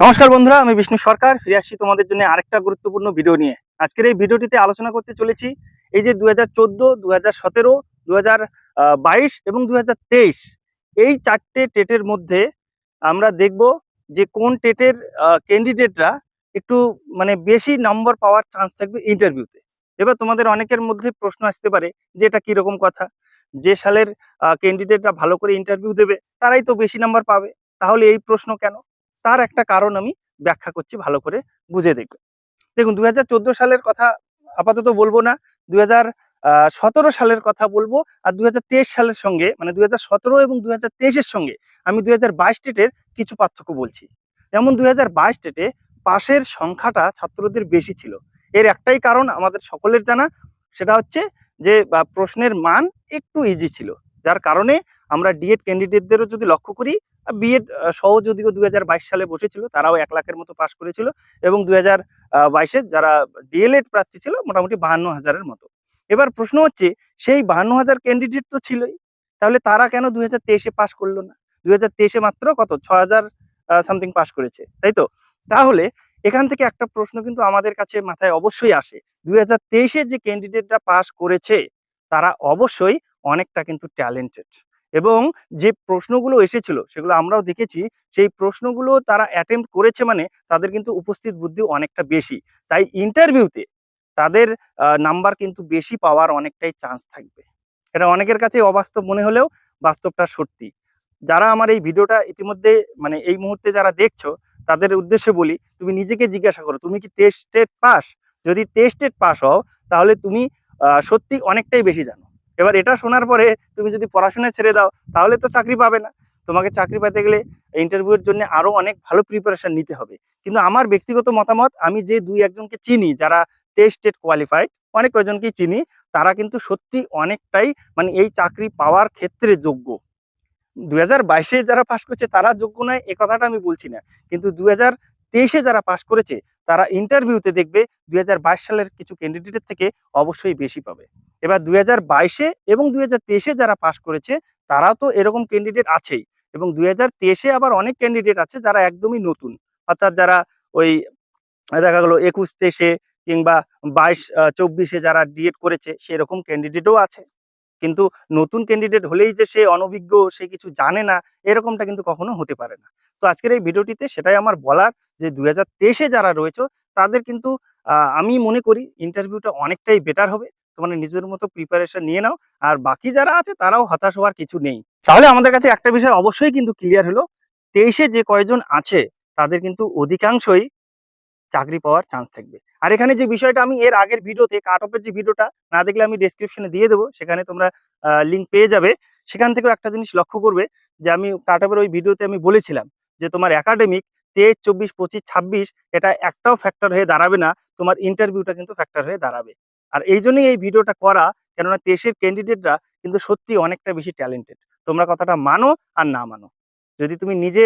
নমস্কার বন্ধুরা, আমি বিষ্ণু সরকার। ফিরে আসছি তোমাদের জন্য আরেকটা গুরুত্বপূর্ণ ভিডিও নিয়ে। আজকের এই ভিডিওটিতে আলোচনা করতে চলেছি এই যে দু হাজার চোদ্দ দু হাজার সতেরো দু হাজার বাইশ এবং দু হাজার তেইশ। এই চারটে টেটের মধ্যে আমরা দেখব যে কোন টেটের ক্যান্ডিডেটরা একটু মানে বেশি নম্বর পাওয়ার চান্স থাকবে ইন্টারভিউতে এবার তোমাদের অনেকের মধ্যে প্রশ্ন আসতে পারে যে এটা কীরকম কথা? যে সালের ক্যান্ডিডেটরা ভালো করে ইন্টারভিউ দেবে, তারাই তো বেশি নাম্বার পাবে। তাহলে এই প্রশ্ন কেন? তার একটা কারণ আমি ব্যাখ্যা করছি ভালো করে বুঝে দেখবে। দেখুন দুই হাজার চোদ্দ সালের কথা আপাতত বলব না দুই সতেরো সালের কথা বলব আর দুই হাজার তেইশ সালের সঙ্গে মানে দু হাজার সতেরো এবং দুই তেইশের সঙ্গে আমি দুই হাজার ডেটের কিছু পার্থক্য বলছি। যেমন দুই হাজার ডেটে পাশের সংখ্যাটা ছাত্রদের বেশি ছিল। এর একটাই কারণ আমাদের সকলের জানা, সেটা হচ্ছে যে প্রশ্নের মান একটু ইজি ছিল। যার কারণে আমরা ডিএড ক্যান্ডিডেটদেরও যদি লক্ষ্য করি বিএড সহ যদিও দুই সালে বসেছিল, তারাও এক লাখের মতো পাশ করেছিল এবং দুই হাজার যারা ডিএলএড প্রার্থী ছিল, মোটামুটি বাহান্ন হাজারের মতো। এবার প্রশ্ন হচ্ছে, সেই বাহান্ন হাজার ক্যান্ডিডেট তো ছিলই, তাহলে তারা কেন দুই হাজার তেইশে পাশ করল না? দুই হাজার তেইশে মাত্র কত? ছ হাজার সামথিং পাশ করেছে, তাই তো? তাহলে এখান থেকে একটা প্রশ্ন কিন্তু আমাদের কাছে মাথায় অবশ্যই আসে, দুই হাজার তেইশে যে ক্যান্ডিডেটরা পাশ করেছে, তারা অবশ্যই অনেকটা কিন্তু ট্যালেন্টেড এবং যে প্রশ্নগুলো এসেছিল, সেগুলো আমরাও দেখেছি, সেই প্রশ্নগুলো তারা অ্যাটেম্প করেছে মানে তাদের কিন্তু উপস্থিত বুদ্ধি অনেকটা বেশি। তাই ইন্টারভিউতে তাদের নাম্বার কিন্তু বেশি পাওয়ার অনেকটাই চান্স থাকবে। এটা অনেকের কাছে অবাস্তব মনে হলেও বাস্তবটা সত্যি। যারা আমার এই ভিডিওটা ইতিমধ্যে মানে এই মুহূর্তে যারা দেখছ, তাদের উদ্দেশ্যে বলি, তুমি নিজেকে জিজ্ঞাসা করো, তুমি কি টেস্টেড পাস যদি টেস্টেড পাস হও, তাহলে তুমি সত্যি অনেকটাই বেশি জানো। এবার এটা শোনার পরে তুমি যদি পড়াশোনা ছেড়ে দাও, তাহলে তো চাকরি পাবে না। তোমাকে চাকরি পেতে গেলে ইন্টারভিউয়ের জন্য আরও অনেক ভালো প্রিপারেশন নিতে হবে। কিন্তু আমার ব্যক্তিগত মতামত, আমি যে দুই একজনকে চিনি, যারা টেস্টেড কোয়ালিফাইড অনেক কয়জনকেই চিনি, তারা কিন্তু সত্যি অনেকটাই মানে এই চাকরি পাওয়ার ক্ষেত্রে যোগ্য। দুই হাজার বাইশে যারা পাশ করছে, তারা যোগ্য নয়, এ কথাটা আমি বলছি না। কিন্তু দুই হাজার তেইশে যারা পাশ করেছে, তারা ইন্টারভিউতে দেখবে দুই হাজার বাইশ সালের কিছু ক্যান্ডিডেটের থেকে অবশ্যই বেশি পাবে। এবার দুই বাইশে এবং দুই হাজার যারা পাশ করেছে তারা তো এরকম ক্যান্ডিডেট আছেই। এবং দুই আবার অনেক ক্যান্ডিডেট আছে যারা একদমই নতুন। অর্থাৎ যারা ওই দেখা গেলো একুশ তেইশে কিংবা বাইশ চব্বিশে যারা ডিএড করেছে, সেরকম ক্যান্ডিডেটও আছে। কিন্তু নতুন ক্যান্ডিডেট হলেই যে সে অনভিজ্ঞ, সে কিছু জানে না, এরকমটা কিন্তু কখনো হতে পারে না। তো আজকের এই ভিডিওটিতে সেটাই আমার বলার যে দুই হাজার যারা রয়েছে, তাদের কিন্তু আমি মনে করি ইন্টারভিউটা অনেকটাই বেটার হবে। তোমার নিজের মতো প্রিপারেশন নিয়ে নাও। আর বাকি যারা আছে, তারাও হতাশ হওয়ার কিছু নেই। তাহলে আমাদের কাছে একটা বিষয় অবশ্যই কিন্তু ক্লিয়ার হলো। তেইশে যে কয়জন আছে, তাদের কিন্তু অধিকাংশই চাকরি পাওয়ার চান্স থাকবে। আর এখানে যে বিষয়টা আমি এর আগের ভিডিওতে কাট অফের যে ভিডিওটা, না দেখলে আমি ডেসক্রিপশনে দিয়ে দেবো। সেখানে তোমরা লিঙ্ক পেয়ে যাবে। সেখান থেকেও একটা জিনিস লক্ষ্য করবে যে আমি কাট অফের ওই ভিডিওতে আমি বলেছিলাম যে তোমার একাডেমিক তেইশ, চব্বিশ, পঁচিশ, ছাব্বিশ, এটা একটাও ফ্যাক্টর হয়ে দাঁড়াবে না। তোমার ইন্টারভিউটা কিন্তু ফ্যাক্টর হয়ে দাঁড়াবে। আর এই জন্যই এই ভিডিওটা করা, কেননা তেইশের ক্যান্ডিডেটরা কিন্তু সত্যি অনেকটা বেশি ট্যালেন্টেড তোমরা কথাটা মানো আর না মানো। যদি তুমি নিজে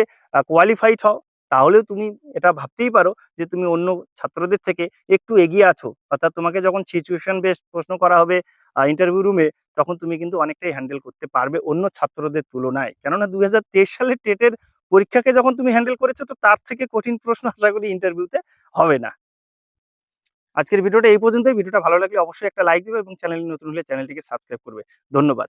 কোয়ালিফাইড হও তাহলেও তুমি এটা ভাবতেই পারো যে তুমি অন্য ছাত্রদের থেকে একটু এগিয়ে আছো। অর্থাৎ তোমাকে যখন সিচুয়েশন বেস প্রশ্ন করা হবে ইন্টারভিউ রুমে তখন তুমি কিন্তু অনেকটাই হ্যান্ডেল করতে পারবে অন্য ছাত্রদের তুলনায়। কেননা তেইশ সালের টেটের পরীক্ষাকে যখন তুমি হ্যান্ডেল করেছ, তো তার থেকে কঠিন প্রশ্ন আশা করি ইন্টারভিউতে হবে না। আজকের ভিডিওটা এই পর্যন্তই। ভিডিওটা ভালো লাগলে অবশ্যই একটা লাইক দিবে এবং চ্যানেল নতুন হলে চ্যানেলটিকে সাবস্ক্রাইব করবে। ধন্যবাদ।